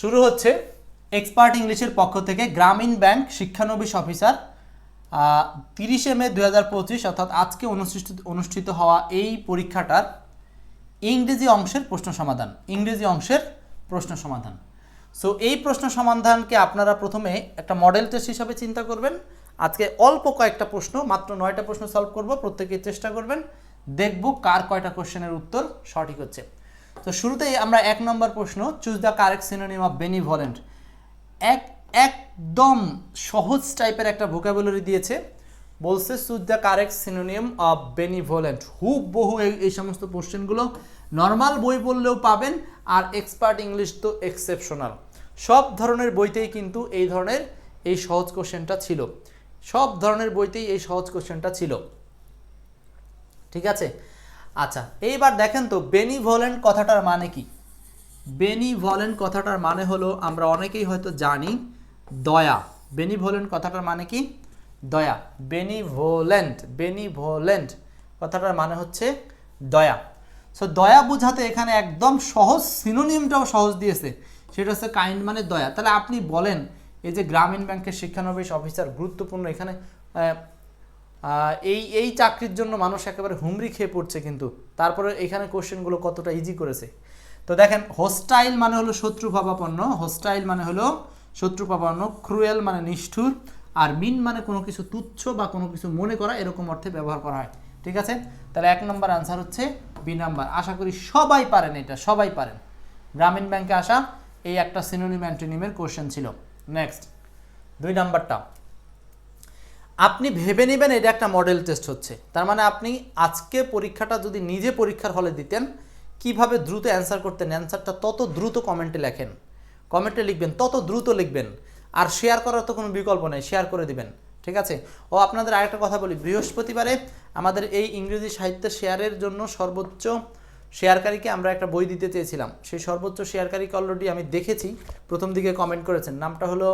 শুরু হচ্ছে এক্সপার্ট ইংলিশের পক্ষ থেকে গ্রামীণ ব্যাংক শিক্ষানবিশ অফিসার তিরিশে মে দু হাজার পঁচিশ, অর্থাৎ আজকে অনুষ্ঠিত অনুষ্ঠিত হওয়া এই পরীক্ষাটার ইংরেজি অংশের প্রশ্ন সমাধান, ইংরেজি অংশের প্রশ্ন সমাধান। সো এই প্রশ্ন সমাধানকে আপনারা প্রথমে একটা মডেল টেস্ট হিসাবে চিন্তা করবেন। আজকে অল্প কয়েকটা প্রশ্ন, মাত্র নয়টা প্রশ্ন সলভ করব প্রত্যেকে চেষ্টা করবেন। দেখব কার কয়টা কোশ্চেনের উত্তর সঠিক হচ্ছে। তো শুরুতেই আমরা এক নম্বর প্রশ্ন choose the correct synonym of benevolent এক, একদম সহজ টাইপের একটা ভোকাবুলারি দিয়েছে। বলছে choose the correct synonym of benevolent হুব বহু এই সমস্ত কোশ্চেনগুলো নর্মাল বই পড়লেও পাবেন, আর এক্সপার্ট ইংলিশ তো এক্সেপশনাল সব ধরনের বইতেই কিন্তু এই ধরনের এই সহজ কোশ্চেনটা ছিল। সব ধরনের বইতেই এই সহজ কোশ্চেনটা ছিল। ঠিক আছে? আচ্ছা এইবার দেখেন তো বেনিভলেন্ট কথাটার মানে কি? বেনিভলেন্ট কথাটার মানে হলো, আমরা অনেকেই হয়তো জানি, দয়া। বেনিভলেন্ট কথাটার মানে কি? দয়া। বেনিভোলেন্ট বেনিভোলেন্ট কথাটার মানে হচ্ছে দয়া। সো দয়া বোঝাতে এখানে একদম সহজ সিনোনিমটাও সহজ দিয়েছে। সেটা হচ্ছে কাইন্ড মানে দয়া। তাহলে আপনি বলেন, এই যে গ্রামীণ ব্যাংকের শিক্ষানবিশ অফিসার গুরুত্বপূর্ণ, এখানে এই এই চাকরির জন্য মানুষ একেবারে হুমড়ি খেয়ে পড়ছে কিন্তু। তারপরে এখানে কোশ্চেনগুলো কতটা ইজি করেছে? তো দেখেন হোস্টাইল মানে হলো শত্রুভাবাপন্ন হোস্টাইল মানে হলো শত্রুভাবাপন্ন ক্রুয়েল মানে নিষ্ঠুর, আর মিন মানে কোনো কিছু তুচ্ছ বা কোনো কিছু মনে করা, এরকম অর্থে ব্যবহার করা হয়। ঠিক আছে? তাহলে এক নম্বর আনসার হচ্ছে বি নাম্বার আশা করি সবাই পারেন এটা, সবাই পারেন। গ্রামীণ ব্যাংকে আসা, এই একটা সিনোনিম অ্যান্টোনিমের কোশ্চেন ছিল। নেক্সট দুই নাম্বারটা। আপনি ভেবে নেবেন এটা একটা মডেল টেস্ট হচ্ছে। তার মানে আপনি আজকে পরীক্ষাটা যদি নিজে পরীক্ষার হলে দিতেন, কীভাবে দ্রুত অ্যান্সার করতেন অ্যান্সারটা তত দ্রুত কমেন্টে লেখেন। কমেন্টে লিখবেন, তত দ্রুত লিখবেন। আর শেয়ার করার তো কোনো বিকল্প নেই শেয়ার করে দিবেন, ঠিক আছে? ও আপনাদের আরেকটা কথা বলি, বৃহস্পতিবারে আমাদের এই ইংরেজি সাহিত্য শেয়ারের জন্য সর্বোচ্চ শেয়ারকারীকে আমরা একটা বই দিতে চেয়েছিলাম। সেই সর্বোচ্চ শেয়ারকারীকে অলরেডি আমি দেখেছি, প্রথম দিকে কমেন্ট করেছেন। নামটা হলো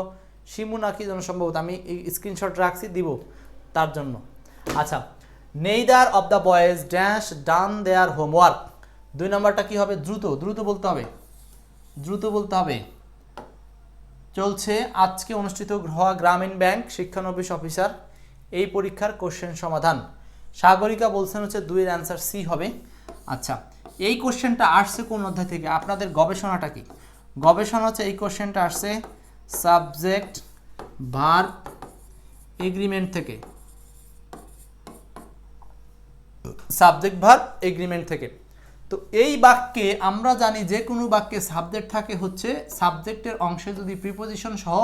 শিমু নাকি যেন সম্ভবত, আমি এই স্ক্রিনশট রাখছি, দিব তার জন্য। আচ্ছা neither of the boys dash done their homework দুই নম্বরটা কি হবে? দ্রুত দ্রুত বলতে হবে। দ্রুত বলতে হবে। চলছে আজকে অনুষ্ঠিত হওয়া গ্রামীণ ব্যাংক শিক্ষানবিশ অফিসার এই পরীক্ষার কোশ্চেন সমাধান। সাগরিকা বলছেন হচ্ছে দুইয়ের অ্যান্সার সি হবে। আচ্ছা এই কোশ্চেনটা আসছে কোন অধ্যায় থেকে? আপনাদের গবেষণাটা কি? গবেষণা হচ্ছে এই কোশ্চেনটা আসছে সাবজেক্ট ভার এগ্রিমেন্ট থেকে। সাবজেক্ট ভার এগ্রিমেন্ট থেকে। তো এই বাক্যে আমরা জানি যে কোনো বাক্যে সাবজেক্ট থাকে হচ্ছে সাবজেক্টের অংশে যদি প্রিপোজিশন সহ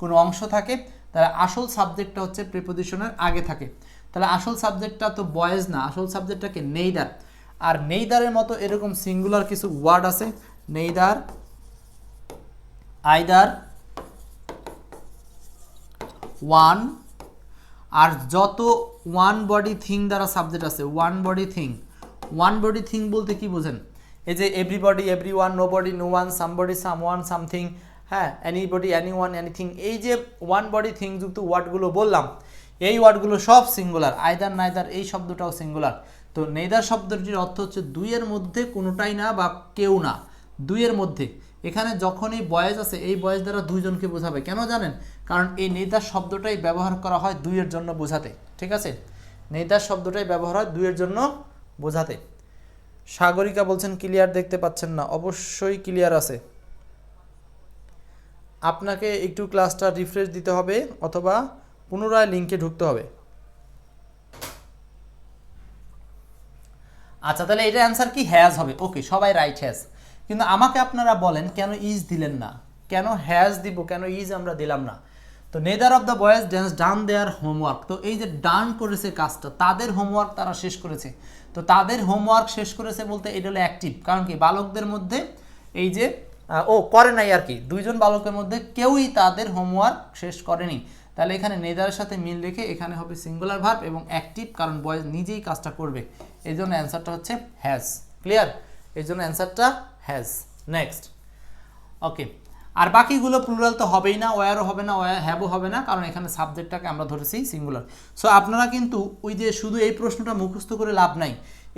কোনো অংশ থাকে, তাহলে আসল সাবজেক্টটা হচ্ছে প্রিপোজিশনের আগে থাকে। তাহলে আসল সাবজেক্টটা তো বয়েজ না, আসল সাবজেক্টটাকে নেইদার? আর নেইদারের মতো এরকম সিঙ্গুলার কিছু ওয়ার্ড আছে, নেইদার আইদার ওয়ান আর যত ওয়ান বডি থিং দ্বারা সাবজেক্ট আছে one body thing one body thing বলতে কি বোঝেন? এই যে everybody every one no body no one somebody some one something হ্যাঁ এনিবডি এনি ওয়ান এনিথিং এই যে ওয়ান বডি থিং যুক্ত ওয়ার্ডগুলো বললাম, এই ওয়ার্ডগুলো সব সিঙ্গুলার আয়দার নাইদার এই শব্দটাও সিঙ্গুলার তো নেইদার শব্দটির অর্থ হচ্ছে দুইয়ের মধ্যে কোনোটাই না বা কেউ না, দুইয়ের মধ্যে। এখানে যখন এই আছে, এই বয়েজ দ্বারা দুইজনকে বোঝাবে। কেন জানেন? কারণ এই নেদার শব্দটাই ব্যবহার করা হয় দুইয়ের জন্য বোঝাতে, ঠিক আছে? নেদার শব্দটাই ব্যবহার হয় দুইয়ের জন্য বোঝাতে। সাগরিকা বলছেন, ক্লিয়ার দেখতে পাচ্ছেন না। অবশ্যই ক্লিয়ার আছে। আপনাকে একটু ক্লাসটা রিফ্রেশ দিতে হবে, অথবা পুনরায় লিঙ্কে ঢুকতে হবে। আচ্ছা তাহলে এটা অ্যান্সার কি? হ্যাজ হবে। ওকে, সবাই রাইট হ্যাজ। কিন্তু আমাকে আপনারা বলেন, কেন ইজ দিলেন না? কেন হ্যাজ দিব, কেন ইজ আমরা দিলাম না? তো neither of the boys dance done their homework তো এই যে ডান করেছে কাজটা, তাদের হোমওয়ার্ক তারা শেষ করেছে। তো তাদের হোমওয়ার্ক শেষ করেছে বলতে এটা হলো অ্যাক্টিভ কারণ কি? বালকদের মধ্যে এই যে ও করে নাই আর কি। দুইজন বালকের মধ্যে কেউই তাদের হোমওয়ার্ক শেষ করেনি। তাহলে এখানে নেদারের সাথে মিল রেখে এখানে হবে সিঙ্গুলার ভার্ব এবং অ্যাক্টিভ কারণ বয়েজ নিজেই কাজটা করবে। এই জন্য অ্যান্সারটা হচ্ছে হ্যাজ ক্লিয়ার এই জন্য অ্যান্সারটা হ্যাজ নেক্সট ওকে আর বাকিগুলো প্লুরাল তো হবেই না ওয়ারও হবে না ওয়ার হ্যাবও হবে না, কারণ এখানে সাবজেক্টটাকে আমরা ধরেছি সিঙ্গুলার সো আপনারা কিন্তু ওই যে শুধু এই প্রশ্নটা মুখস্থ করে লাভ নাই,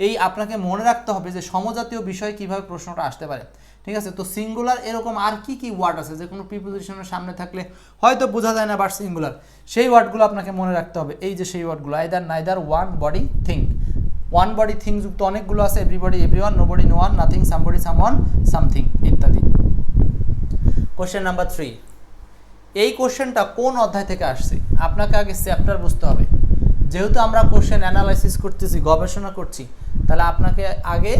এই আপনাকে মনে রাখতে হবে যে সমজাতীয় বিষয়ে কীভাবে প্রশ্নটা আসতে পারে। ঠিক আছে? তো সিঙ্গুলার এরকম আর কি কি ওয়ার্ড আছে? যে কোনো প্রিপোজিশনের সামনে থাকলে হয়তো বোঝা যায় না বাট সিঙ্গুলার সেই ওয়ার্ডগুলো আপনাকে মনে রাখতে হবে। এই যে সেই ওয়ার্ডগুলো either neither one body think one body thing যুক্ত অনেকগুলো আছে everybody everyone no body no one nothing somebody some one something ইত্যাদি। কোশ্চেন নাম্বার থ্রি এই কোশ্চেনটা কোন অধ্যায় থেকে আসছে? আপনাকে আগে চ্যাপ্টার বুঝতে হবে। যেহেতু আমরা কোশ্চেন অ্যানালাইসিস করতেছি, গবেষণা করছি, তাহলে আপনাকে আগে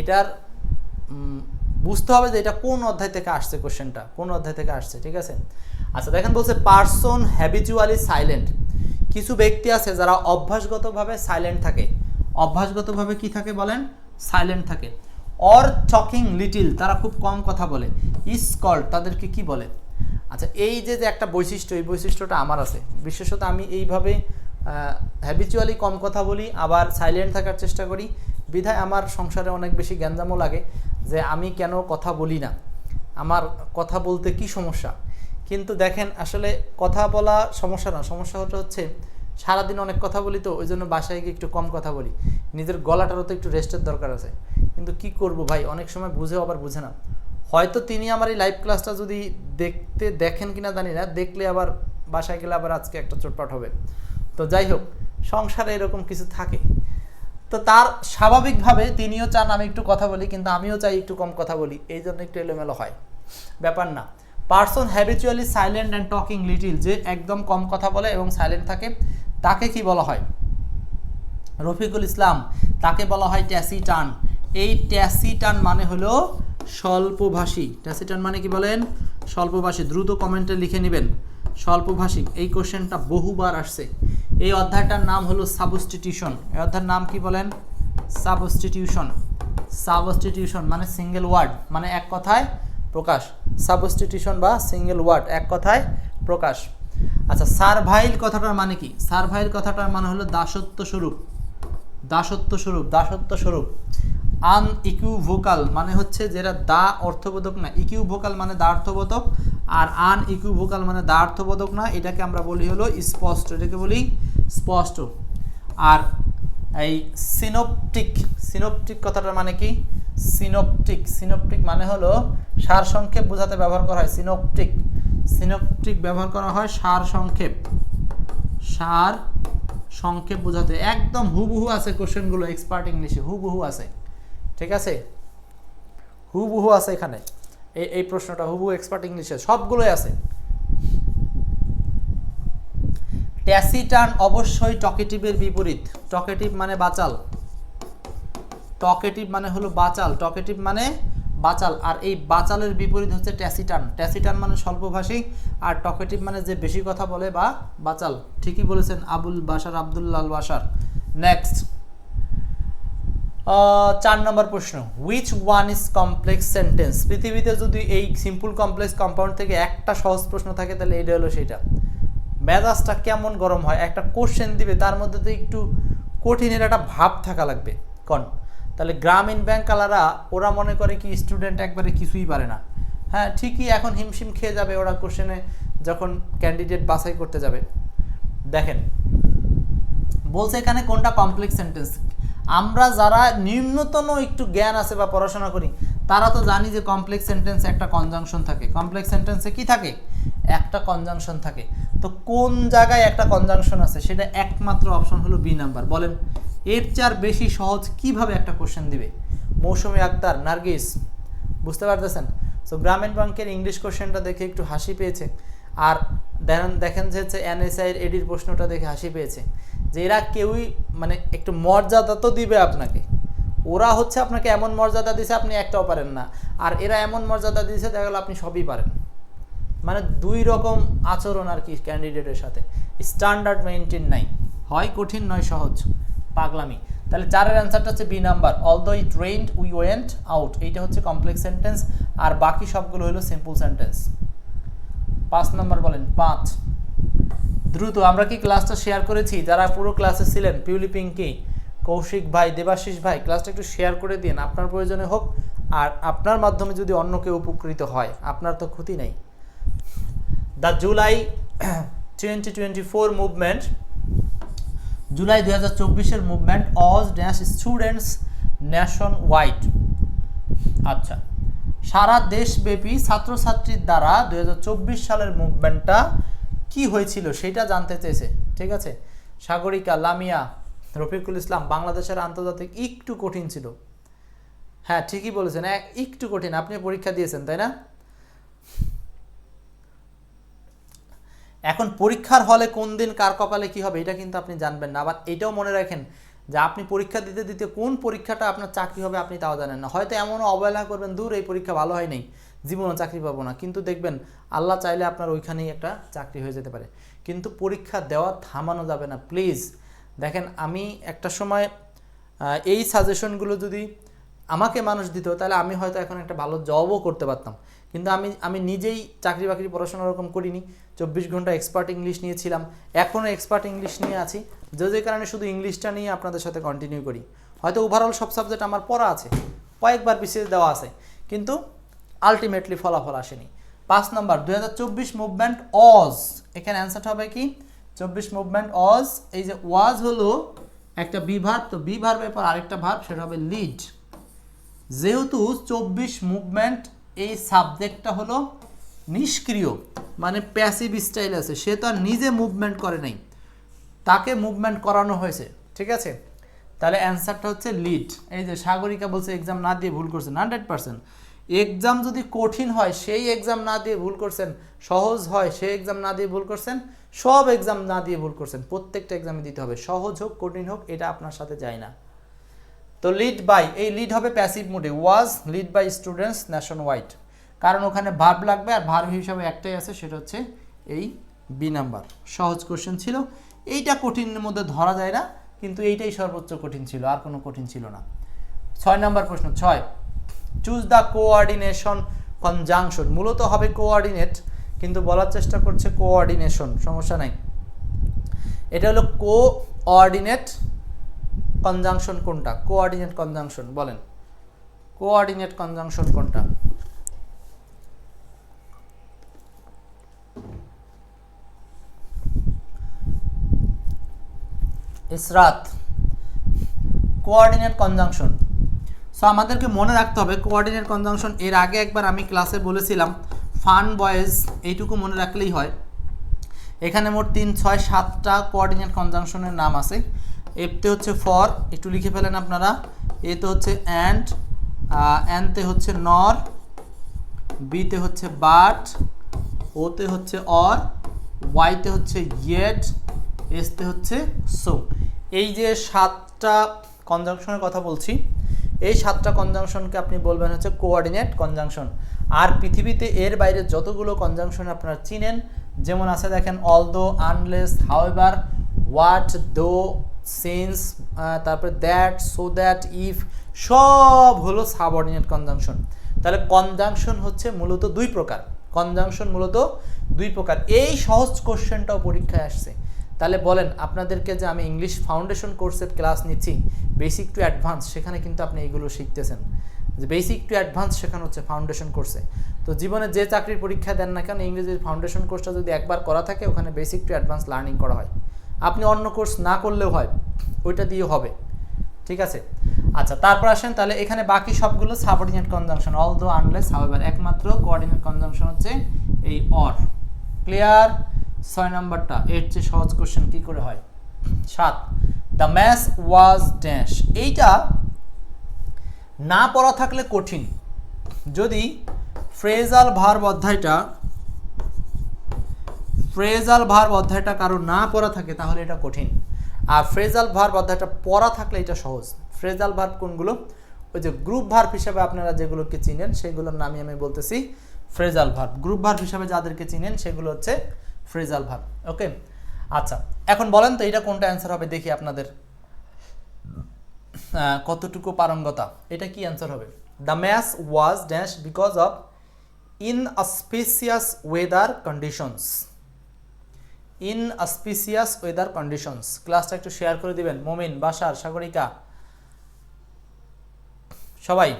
এটার বুঝতে হবে যে এটা কোন অধ্যায় থেকে আসছে কোশ্চেনটা কোন অধ্যায় থেকে আসছে, ঠিক আছে? আচ্ছা দেখেন বলছে পার্সন হ্যাবিচুয়ালি সাইলেন্ট কিছু ব্যক্তি আছে যারা অভ্যাসগতভাবে সাইলেন্ট থাকে। অভ্যাসগতভাবে কি থাকে বলেন? সাইলেন্ট থাকে। অর টকিং লিটিল তারা খুব কম কথা বলে। ইস কল্ড তাদেরকে কি বলে? আচ্ছা এই যে যে একটা বৈশিষ্ট্য, এই বৈশিষ্ট্যটা আমার আছে। বিশেষত আমি এইভাবে হ্যাবিচুয়ালি কম কথা বলি, আবার সাইলেন্ট থাকার চেষ্টা করি। বিধায় আমার সংসারে অনেক বেশি গ্যাঞ্জামও লাগে যে আমি কেন কথা বলি না। আমার কথা বলতে কি সমস্যা? কিন্তু দেখেন, আসলে কথা বলা সমস্যা না। সমস্যা হচ্ছে সারাদিন অনেক কথা বলি তো, ওই জন্য বাসায় গিয়ে একটু কম কথা বলি। নিজের গলাটারও তো একটু রেস্টের দরকার আছে। কিন্তু কি করব ভাই? অনেক সময় বুঝেও আবার বুঝে না। হয়তো তিনি আমার এই লাইভ ক্লাসটা যদি দেখতে দেখেন কিনা জানি না, দেখলে আবার বাসায় গেলে আবার আজকে একটা চোটপাট হবে। তো যাই হোক, সংসারে এরকম কিছু থাকে। তো তার স্বাভাবিকভাবে তিনিও চান আমি একটু কথা বলি, কিন্তু আমিও চাই একটু কম কথা বলি। এই জন্য একটু এলোমেলো হয়। ব্যাপার না। Person habitually silent and talking little যে একদম কম কথা বলে এবং সাইলেন্ট থাকে। তাকে কি বলা হয়? রফিকুল ইসলাম, তাকে বলা হয় ট্যাসিটান। এই ট্যাসিটান মানে হলো স্বল্পভাষী। ট্যাসিটান মানে কি বলেন? স্বল্পভাষী। দ্রুত কমেন্টে লিখে নেবেন। স্বল্পভাষী। এই কোশ্চেনটা বহুবার আসছে। এই অধ্যায়টার নাম হলো সাবস্টিটিউশন। এই অধ্যায়ের নাম কি বলেন? সাবস্টিটিউশন। সাবস্টিটিউশন মানে সিঙ্গেল ওয়ার্ড মানে এক কথায় প্রকাশ। সাবস্টিটিউশন বা সিঙ্গেল ওয়ার্ড, এক কথায় প্রকাশ। আচ্ছা সারভাইল কথাটার মানে কি? সার্ভাইল কথাটার মানে হলো দাসত্ব স্বরূপ দাসত্ব স্বরূপ দাসত্ব স্বরূপ আন ইকিউ ভোকাল মানে হচ্ছে যেটা দা অর্থবোধক না ইকিউ ভোকাল মানে দা অর্থবোধক আর আন ইকিউ ভোকাল মানে দা অর্থবোধক না, এটাকে আমরা বলি হলো স্পষ্ট, এটাকে বলি স্পষ্ট। আর এই সিনোপটিক সিনোপটিক কথাটার মানে কি? সিনোপটিক সিনোপটিক মানে হলো সার সংক্ষেপ বোঝাতে ব্যবহার করা হয়, সিনোপটিক। সিনোপটিক ব্যবহার করা হয় সার সংক্ষেপ। সার সংক্ষেপ বোঝাতে। একদম হুবহু আছে কোশ্চেনগুলো, এক্সপার্ট ইংলিশে, হুবহু আছে। ঠিক আছে? হুবহু আছে এখানে। এই এই প্রশ্নটা হুবহু এক্সপার্ট ইংলিশে, সবগুলোই আছে। ট্যাসিটান অবশ্যই টকেটিভের বিপরীত। টকেটিভ মানে বাচাল। টকেটিভ মানে হলো বাচাল। টকেটিভ মানে বাচাল। আর এই বাচালের বিপরীত হচ্ছে ট্যাসিটান। ট্যাসিটান মানে স্বল্পভাষী আর টকেটিভ মানে যে বেশি কথা বলে বা বাচাল। ঠিকই বলেছেন আবুল বাসার আবদুল্লাল বাসার নেক্সট চার নম্বর প্রশ্ন। Which one is complex sentence পৃথিবীতে যদি এই সিম্পল কমপ্লেক্স কম্পাউন্ড থেকে একটা সহজ প্রশ্ন থাকে, তাহলে এটা হলো সেটা। মেজাজটা কেমন গরম হয়? একটা কোশ্চেন দিবে, তার মধ্যে তো একটু কঠিনের একটা ভাব থাকা লাগবে। কন? তাহলে গ্রামীণ ব্যাংক কালারা ওরা মনে করে কি স্টুডেন্ট একবারে কিছুই পারে না। হ্যাঁ ঠিকই এখন হিমশিম খেয়ে যাবে ওরা কোশ্চেনে যখন ক্যান্ডিডেট বাছাই করতে যাবে। দেখেন, বলছে এখানে কোনটা কমপ্লেক্স সেন্টেন্স আমরা যারা নিম্নতম একটু জ্ঞান আছে বা পড়াশোনা করি, তারা তো জানি যে কমপ্লেক্স সেন্টেন্সে একটা কনজাংশন থাকে। কমপ্লেক্স সেন্টেন্সে কি থাকে? একটা কনজাংশন থাকে। তো কোন জায়গায় একটা কনজাংশন আছে? সেটা একমাত্র অপশন হলো বি নাম্বার বলেন এর চার বেশি সহজ কীভাবে একটা কোশ্চেন দিবে? মৌসুমি আক্তার, নার্গিস, বুঝতে পারতেছেন? সো গ্রামীণ ব্যাংকের ইংলিশ কোশ্চেনটা দেখে একটু হাসি পেয়েছে। আর দেখেন দেখেন যে হচ্ছে এনএসআইয়ের এডির প্রশ্নটা দেখে হাসি পেয়েছে। যে এরা কেউই মানে একটু মর্যাদা তো দিবে আপনাকে। ওরা হচ্ছে আপনাকে এমন মর্যাদা দিছে, আপনি একটাও পারেন না। আর এরা এমন মর্যাদা দিয়েছে দেখা গেলো আপনি সবই পারেন। মানে দুই রকম আচরণ আর কি ক্যান্ডিডেটের সাথে। স্ট্যান্ডার্ড মেনটেন নাই। হয় কঠিন, নয় সহজ। পাগলামি। তাহলে চারের অ্যান্সারটা হচ্ছে B number all the it rained we went out এইটা হচ্ছে কমপ্লেক্স সেন্টেন্স আর বাকি সবগুলো হলো সিম্পল সেন্টেন্স পাঁচ নাম্বার বলেন, পাঁচ। দ্রুত, আমরা কি ক্লাসটা শেয়ার করেছি? যারা পুরো ক্লাসে ছিলেন, পিউলি পিঙ্কি, কৌশিক ভাই, দেবাশিস ভাই ক্লাসটা একটু শেয়ার করে দিন, আপনার প্রয়োজনে হোক। আর আপনার মাধ্যমে যদি অন্য কেউ উপকৃত হয়, আপনার তো ক্ষতি নেই। The July twenty twenty four movement July দুই হাজার চব্বিশের মুভমেন্ট অজ ড্যাশ স্টুডেন্টস ন্যাশন ওয়াইড আচ্ছা সারা দেশব্যাপী ছাত্রছাত্রীর দ্বারা দুই হাজার চব্বিশ সালের মুভমেন্টটা কি হয়েছিল সেটা জানতে চেয়েছে, ঠিক আছে? সাগরিকা, লামিয়া, রফিকুল ইসলাম বাংলাদেশের আন্তর্জাতিক একটু কঠিন ছিল। হ্যাঁ ঠিকই বলেছেন এক- একটু কঠিন, আপনি পরীক্ষা দিয়েছেন, তাই না? এখন পরীক্ষার হলে কোন দিন কার কপালে কি হবে, এটা কিন্তু আপনি জানবেন না। আবার এটাও মনে রাখেন যে আপনি পরীক্ষা দিতে দিতে কোন পরীক্ষাটা আপনার চাকরি হবে আপনি তাও জানেন না। হয়তো এমনও অবহেলা করবেন, দূর, এই পরীক্ষা ভালো হয় নাই। জীবনে চাকরি পাবো না। কিন্তু দেখবেন, আল্লাহ চাইলে আপনার ওইখানেই একটা চাকরি হয়ে যেতে পারে। কিন্তু পরীক্ষা দেওয়া থামানো যাবে না। প্লিজ, দেখেন আমি একটা সময় এই সাজেশনগুলো যদি আমাকে মানুষ দিত, তাহলে আমি হয়তো এখন একটা ভালো জবও করতে পারতাম। কিন্তু আমি আমি নিজেই চাকরি বাকরি পড়াশোনা ওরকম করিনি। চব্বিশ ঘণ্টা এক্সপার্ট ইংলিশ নিয়েছিলাম। এখনও এক্সপার্ট ইংলিশ নিয়ে আছি। যে যে কারণে শুধু ইংলিশটা নিয়ে আপনাদের সাথে কন্টিনিউ করি। হয়তো ওভারঅল সব সাবজেক্ট আমার পড়া আছে। কয়েকবার বিশেষ দেওয়া আছে। কিন্তু আলটিমেটলি ফলাফল আসেনি। পাঁচ নম্বর, দুই হাজার চব্বিশ মুভমেন্ট অজ এখানে অ্যান্সারটা হবে কি? চব্বিশ মুভমেন্ট অজ এই যে ওয়াজ হলো একটা বিভার। তো বিভার ব্যাপার আরেকটা ভাব সেটা হবে লিড যেহেতু চব্বিশ মুভমেন্ট এই সাবজেক্টটা হলো নিষ্ক্রিয় মানে প্যাসিভ স্টাইল আছে। সে তো আর নিজে মুভমেন্ট করে নাই। তাকে মুভমেন্ট করানো হয়েছে, ঠিক আছে? তাহলে অ্যান্সারটা হচ্ছে লিড এই যে সাগরিকা বলছে এক্সাম না দিয়ে ভুল করছেন। হান্ড্রেড পার্সেন্ট এক্সাম যদি কঠিন হয়, সেই এক্সাম না দিয়ে ভুল করছেন। সহজ হয়, সেই এক্সাম না দিয়ে ভুল করছেন। সব এক্সাম না দিয়ে ভুল করছেন। প্রত্যেকটা এক্সামে দিতে হবে। সহজ হোক, কঠিন হোক, এটা আপনার সাথে যায় না। তো লিড বাই এই লিড হবে প্যাসিভ মুডে was lead by students nationwide কারণ ওখানে ভার্ব লাগবে আর ভার্ব হিসাবে একটাই আছে, সেটা হচ্ছে এই বি নাম্বার সহজ কোশ্চেন ছিল। এইটা কঠিনের মধ্যে ধরা যায় না, কিন্তু এইটাই সর্বোচ্চ কঠিন ছিল, আর কোনো কঠিন ছিল না। ছয় নাম্বার প্রশ্ন, ছয়। চুজ দ্য কোঅর্ডিনেশন কনজাংশন মূলত হবে কোঅর্ডিনেট কিন্তু বলার চেষ্টা করছে কোঅর্ডিনেশন সমস্যা নাই। এটা হলো কোঅর্ডিনেট কনজাংশন কোনটা? কোঅর্ডিনেট কনজাংশন বলেন। কোঅর্ডিনেট কনজাংশন কোনটা? ইসরাত। কোঅর্ডিনেট কনজাংশন সো আমাদেরকে মনে রাখতে হবে কোঅর্ডিনেট কনজাংশন এর আগে একবার আমি ক্লাসে বলেছিলাম ফান বয়েজ এইটুকু মনে রাখলেই হয়। এখানে মোট তিন, ছয়, সাতটা কোঅর্ডিনেট কনজাংশনের নাম আছে। এফতে হচ্ছে ফর একটু লিখে ফেলেন আপনারা। এতে হচ্ছে অ্যান্ড অ্যানতে হচ্ছে নর বিতে হচ্ছে বাট ওতে হচ্ছে অর ওয়াইতে হচ্ছে ইয়েট এসতে হচ্ছে সো এই যে সাতটা কনজাংশনের কথা বলছি, এই সাতটা কনজাংশনকে আপনি বলবেন হচ্ছে কোঅর্ডিনেট কনজাংশন আর পৃথিবীতে এর বাইরে যতগুলো কনজাংশন আপনারা চিনেন, যেমন আছে দেখেন although unless however what though since তারপরে দ্যাট সো দ্যাট ইফ সব হলো সাবঅর্ডিনেট কনজাংশন তাহলে কনজাংশন হচ্ছে মূলত দুই প্রকার। কনজাংশন মূলত দুই প্রকার। এই সহজ কোশ্চেনটাও পরীক্ষায় আসছে। তাহলে বলেন, আপনাদেরকে যে আমি ইংলিশ ফাউন্ডেশন কোর্সের ক্লাস নিচ্ছি বেসিক টু অ্যাডভান্স সেখানে কিন্তু আপনি এইগুলো শিখতেছেন। যে বেসিক টু অ্যাডভান্স শেখানো হচ্ছে ফাউন্ডেশন কোর্সে তো জীবনে যে চাকরির পরীক্ষা দেন না কেন, ইংরেজির ফাউন্ডেশন কোর্সটা যদি একবার করা থাকে, ওখানে বেসিক টু অ্যাডভান্স লার্নিং করা হয়। আপনি অন্য কোর্স না করলেও হয়, ওইটা দিয়ে হবে। ঠিক আছে? আচ্ছা তারপর আসেন, তাহলে এখানে বাকি সবগুলো subordinate conjunction although unless however একমাত্র কোঅর্ডিনেট কনজাংশন হচ্ছে এই অর ক্লিয়ার ছয় নম্বরটা, এর চেয়ে সহজ কোশ্চেন কি করে হয়? সাত দ্য ম্যাচ ওয়াজ ড্যাশ এইটা না পড়া থাকলে কঠিন। যদি ফ্রেজাল ভার্ব অধ্যায়টা ফ্রেজাল ভার্ব অধ্যায়টা কারও না পড়া থাকে, তাহলে এটা কঠিন। আর ফ্রেজাল ভার্ব অধ্যায়টা পড়া থাকলে এটা সহজ। ফ্রেজাল ভার্ব কোনগুলো? ওই যে গ্রুপ ভার্ব হিসাবে আপনারা যেগুলোকে চিনেন, সেগুলোর নামই আমি বলতেছি ফ্রেজাল ভার্ব। গ্রুপ ভার্ব হিসাবে যাদেরকে চিনেন, সেগুলো হচ্ছে ফ্রেজাল ভার্ব। ওকে? আচ্ছা এখন বলেন তো এটা কোনটা অ্যান্সার হবে, দেখি আপনাদের। কতটুকু পারঙ্গতা? এটা কি অ্যান্সার হবে? The match was dash because of inauspicious weather conditions. Inauspicious weather conditions. ক্লাসটা একটু শেয়ার করে দিবেন। মোমিন, বাসার, সাগরিকা। সবাই।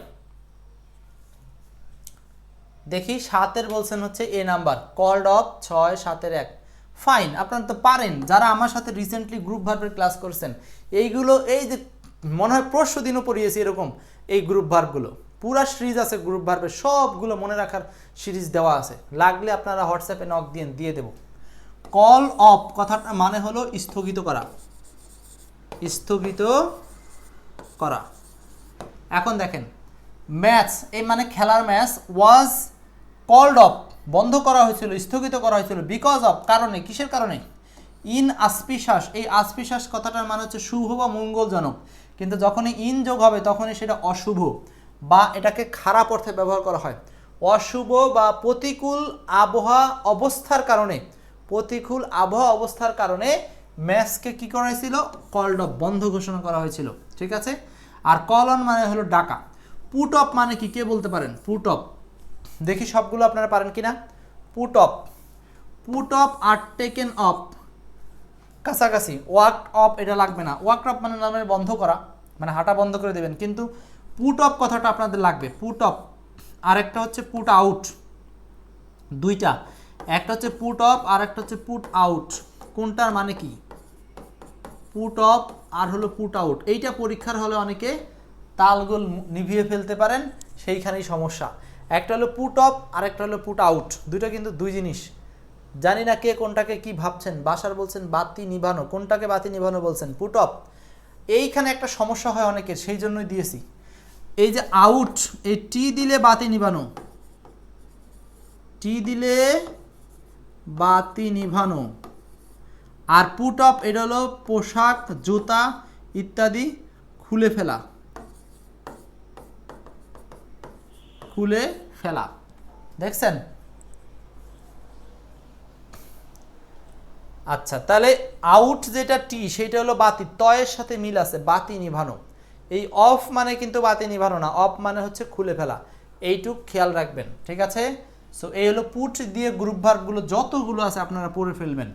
দেখি সাতের বলছেন হচ্ছে এ নাম্বার। কল্ড অফ ছয়, সাতের এক। ফাইন, আপনারা তো পারেন। যারা আমার সাথে রিসেন্টলি গ্রুপ ভার্বের ক্লাস করছেন, এইগুলো, এই যে মনে হয় পরশু দিনও পড়িয়েছি এরকম, এই গ্রুপ ভার্বগুলো। পুরা সিরিজ আছে গ্রুপ ভার্বের, সবগুলো মনে রাখার সিরিজ দেওয়া আছে। লাগলে আপনারা হোয়াটসঅ্যাপে নক দিয়ে দিয়ে দেবো। কল অফ কথাটা মানে হলো স্থগিত করা। স্থগিত করা। এখন দেখেন ম্যাচ এই মানে খেলার ম্যাচ ওয়াজ কল্ড অফ বন্ধ করা হয়েছিল, স্থগিত করা হয়েছিল বিকজ অফ কারণে, কিসের কারণে? ইন আসপিশ্বাস এই আসপিশ্বাস কথাটার মানে হচ্ছে শুভ বা মঙ্গলজনক। কিন্তু যখনই ইন যোগ হবে, তখনই সেটা অশুভ বা এটাকে খারাপ অর্থে ব্যবহার করা হয়। অশুভ বা প্রতিকূল আবহাওয়া অবস্থার কারণে। প্রতিকূল আবহাওয়া অবস্থার কারণে ম্যাচকে কি করা হয়েছিল? কল্ড অফ বন্ধ ঘোষণা করা হয়েছিল। ঠিক আছে? আর কল অন মানে হলো ডাকা। পুট অফ মানে কি? কে বলতে পারেন? পুট অফ দেখি সবগুলো আপনারা পারেন কিনা। পুট অফ পুট অফ আর টেকেন অফ কাছাকাছি। ওয়ার্ক অফ এটা লাগবে না। ওয়ার্ক অফ মানে নামে বন্ধ করা। মানে হাঁটা বন্ধ করে দেবেন। কিন্তু পুট অফ কথাটা আপনাদের লাগবে। পুট অফ আরেকটা হচ্ছে পুট আউট দুইটা। একটা হচ্ছে পুট অফ আর একটা হচ্ছে পুট আউট কোনটার মানে কি? পুট অফ আর হলো পুট আউট এইটা পরীক্ষার হলে অনেকে তালগোল নিভিয়ে ফেলতে পারেন, সেইখানেই সমস্যা। একটা হলো পুট অফ আর একটা হলো পুট আউট দুইটা কিন্তু দুই জিনিস। জানি না কে কোনটাকে কি ভাবছেন। বাসার বলছেন, বাতি নিভানো। কোনটাকে বাতি নিভানো বলছেন? পুট অফ এইখানে একটা সমস্যা হয় অনেকের, সেই জন্যই দিয়েছি। এই যে আউট এই টি দিলে বাতি নিভানো। টি দিলে বাতি নিভানো আর পুট অফ এটা হলো পোশাক, জুতা ইত্যাদি খুলে ফেলা। খুলে ফেলা। দেখছেন? আচ্ছা তাহলে আউট যেটা টি সেটা হলো বাতি। তয়ের সাথে মিল আছে বাতি নিভানো এই অফ মানে কিন্তু বাতি নিভানো না অফ মানে হচ্ছে খুলে ফেলা। এইটুক খেয়াল রাখবেন, ঠিক আছে? সো এই হলো পুট দিয়ে গ্রুপ ভার্বগুলো যতগুলো আছে আপনারা পড়ে ফেলবেন।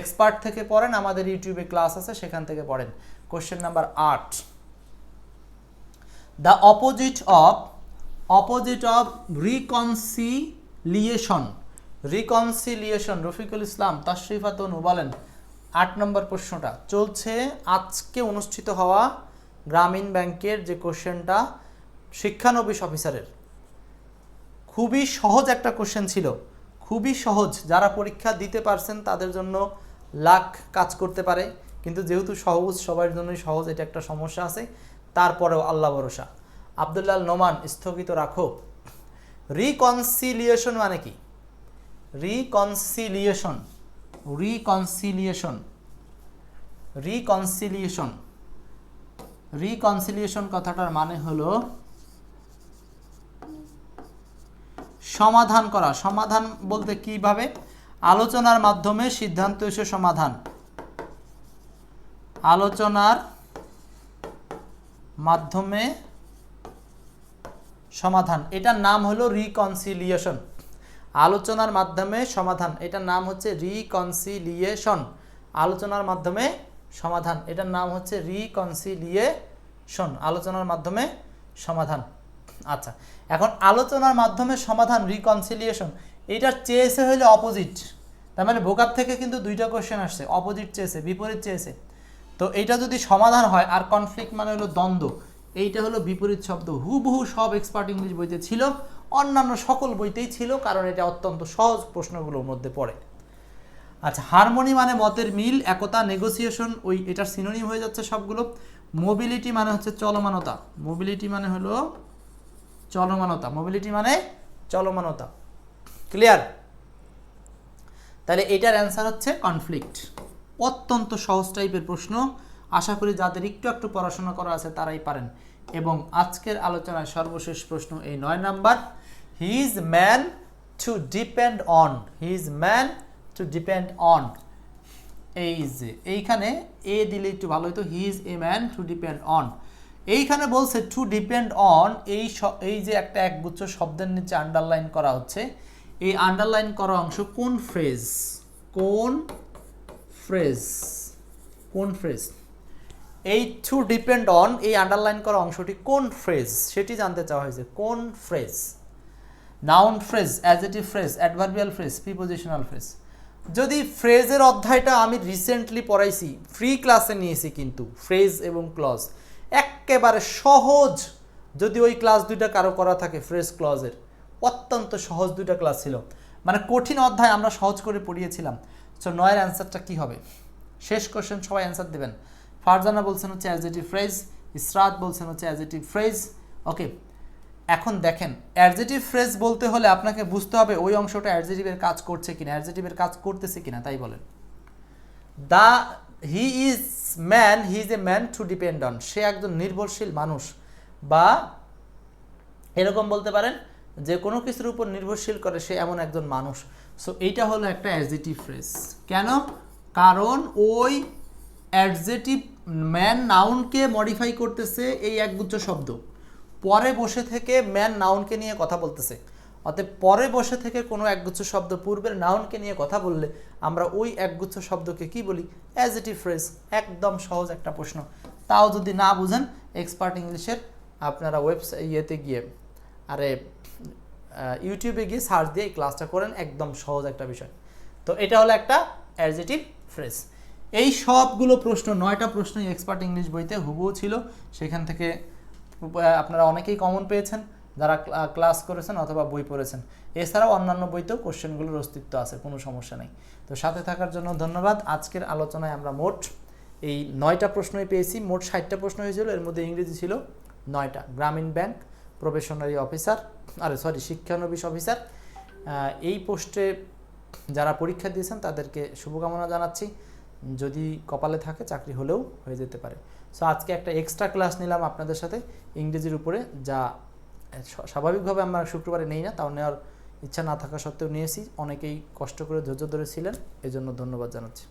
এক্সপার্ট থেকে পড়েন, আমাদের ইউটিউবে ক্লাস আছে, সেখান থেকে পড়েন। কোশ্চেন নাম্বার আট। The opposite of opposite of reconciliation reconciliation Rafiqul Islam, Tashrifatnu বলেন, আট নম্বর প্রশ্নটা। চলছে আজকে অনুষ্ঠিত হওয়া গ্রামীণ ব্যাংকের যে কোশ্চেনটা শিক্ষানবিশ অফিসারের খুবই সহজ একটা কোশ্চেন ছিল। খুবই সহজ। যারা পরীক্ষা দিতে পারছেন, তাদের জন্য লাখ কাজ করতে পারে। কিন্তু যেহেতু সহজ, সবার জন্যই সহজ, এটা একটা সমস্যা আছে। তারপরেও আল্লাহ ভরসা। আবদুল্লাল নোমান, স্থগিত রাখো। রিকনসিলিয়েশন মানে কি? রিকনসিলিয়েশন। রিকনসিলিয়েশন। রিকনসিলিয়েশন। রিকনসিলিয়েশন কথাটার মানে হলো সমাধান করা। সমাধান বলতে কীভাবে? আলোচনার মাধ্যমে সিদ্ধান্ত এসে সমাধান। আলোচনার মাধ্যমে সমাধান। এটার নাম হলো রিকনসিলিয়েশন আলোচনার মাধ্যমে সমাধান। এটার নাম হচ্ছে রিকনসিলিয়েশন আলোচনার মাধ্যমে সমাধান। এটার নাম হচ্ছে রিকনসিলিয়েশন আলোচনার মাধ্যমে সমাধান। আচ্ছা এখন আলোচনার মাধ্যমে সমাধান রিকনসিলিয়েশন এইটার চেয়েছে হলে অপোজিট তার মানে ভোকাব থেকে কিন্তু দুইটা কোশ্চেন আসছে অপোজিট চেয়েছে, বিপরীত চেয়েছে। তো এইটা যদি সমাধান হয়, আর কনফ্লিক্ট মানে হলো দ্বন্দ্ব, এইটা হলো বিপরীত শব্দ। হুবহু সব এক্সপার্ট ইংলিশ বইতে ছিল, অন্যান্য সকল বইতেই ছিল, কারণ এটা অত্যন্ত সহজ প্রশ্নগুলোর মধ্যে পড়ে। আচ্ছা হারমোনি মানে মতের মিল, একতা নেগোসিয়েশন ওই এটার সিনোনিম হয়ে যাচ্ছে সবগুলো। মোবিলিটি মানে হচ্ছে চলমানতা। মোবিলিটি মানে হলো চলমানতা। মোবিলিটি মানে চলমানতা। ক্লিয়ার তাহলে এটার অ্যান্সার হচ্ছে কনফ্লিক্ট অত্যন্ত সহজ টাইপের প্রশ্ন। আশা করি যাদের একটু একটু পড়াশোনা করা আছে তারাই পারেন। এবং আজকের আলোচনায় সর্বশেষ প্রশ্ন এই নয় number. He is man to depend on he is man to depend on এই যে, এইখানে এ দিলে একটু ভালো হতো he is a man to depend on এইখানে বলছে টু ডিপেন্ড অন এই এই যে একটা একগুচ্ছ শব্দের নিচে আন্ডারলাইন করা হচ্ছে, এই আন্ডারলাইন করা অংশ কোন ফ্রেজ কোন ফ্রেজ কোন ফ্রেজ এই টু ডিপেন্ড অন এই আন্ডারলাইন করা অংশটি কোন ফ্রেজ সেটি জানতে চাওয়া হয়েছে, কোন phrase noun phrase adjective phrase adverbial phrase prepositional phrase যদি ফ্রেজের অধ্যায়টা আমি রিসেন্টলি পড়াইছি ফ্রি ক্লাসে নিয়েছি কিন্তু ফ্রেজ এবং ক্লজ একেবারে সহজ। যদি ওই ক্লাস দুইটা কারও করা থাকে ফ্রেশ ক্লজের অত্যন্ত সহজ দুইটা ক্লাস ছিল। মানে কঠিন অধ্যায় আমরা সহজ করে পড়িয়েছিলাম। সো নয়ের অ্যান্সারটা কি হবে? শেষ কোশ্চেন সবাই অ্যান্সার দেবেন। ফারজানা বলছেন হচ্ছে অ্যাজেটিভ ফ্রেজ ইসরাত বলছেন হচ্ছে অ্যাজেটিভ ফ্রেজ ওকে এখন দেখেন অ্যাডজেটিভ ফ্রেজ বলতে হলে আপনাকে বুঝতে হবে ওই অংশটা অ্যাডজেটিভের কাজ করছে কিনা অ্যাডজেটিভের কাজ করতেছে কিনা, তাই বলেন। The he is man he is a man to depend on সে একজন নির্ভরশীল মানুষ বা এরকম বলতে পারেন, যে কোনো কিছুর উপর নির্ভরশীল করে সে এমন একজন মানুষ। সো এইটা হলো একটা অ্যাডজেটিভ ফ্রেজ কেন? কারণ ওই অ্যাডজেটিভ ম্যান নাউনকে মডিফাই করতেছে এই একগুচ্ছ শব্দ। পরে বসে থেকে ম্যান নাউনকে নিয়ে কথা বলতেছে। অতএব পরে বসে থেকে কোনো একগুচ্ছ শব্দ পূর্বের নাউনকে নিয়ে কথা বললে আমরা ওই একগুচ্ছ শব্দকে কি বলি? অ্যাজ অ্যাজেটিভ ফ্রেজ একদম সহজ একটা প্রশ্ন। তাও যদি না বুঝেন এক্সপার্ট ইংলিশের আপনারা ওয়েবসাইট ইয়েতে গিয়ে, আরে ইউটিউবে গিয়ে সার্চ দিয়ে এই ক্লাসটা করেন, একদম সহজ একটা বিষয়। তো এটা হলো একটা অ্যাডজেটিভ ফ্রেজ এই সবগুলো প্রশ্ন, নয়টা প্রশ্নই এক্সপার্ট ইংলিশ বইতে হুবহু ছিল। সেখান থেকে আপনারা অনেকেই কমন পেয়েছেন। যারা ক্লা- ক্লাস করেছেন অথবা বই পড়েছেন, এছাড়াও অন্যান্য বইতেও কোশ্চেনগুলোর অস্তিত্ব আছে, কোনো সমস্যা নেই। তো সাথে থাকার জন্য ধন্যবাদ। আজকের আলোচনায় আমরা মোট এই নয়টা প্রশ্নই পেয়েছি, মোট ষাটটা প্রশ্ন হয়েছিল, এর মধ্যে ইংরেজি ছিল নয়টা। গ্রামীণ ব্যাংক, প্রবেশনারি অফিসার, আরে সরি, শিক্ষানবিশ অফিসার এই পোস্টে যারা পরীক্ষা দিয়েছেন তাদেরকে শুভকামনা জানাচ্ছি। যদি কপালে থাকে, চাকরি হলেও হয়ে যেতে পারে। সো আজকে একটা এক্সট্রা ক্লাস নিলাম আপনাদের সাথে, ইংরেজির উপরে, যা স্বাভাবিকভাবে আমরা শুক্রবারে নেই না, তাও নেওয়ার ইচ্ছা না থাকা সত্ত্বেও নিয়েছি। অনেকেই কষ্ট করে ধৈর্য ধরে ছিলেন এজন্য ধন্যবাদ জানাচ্ছি।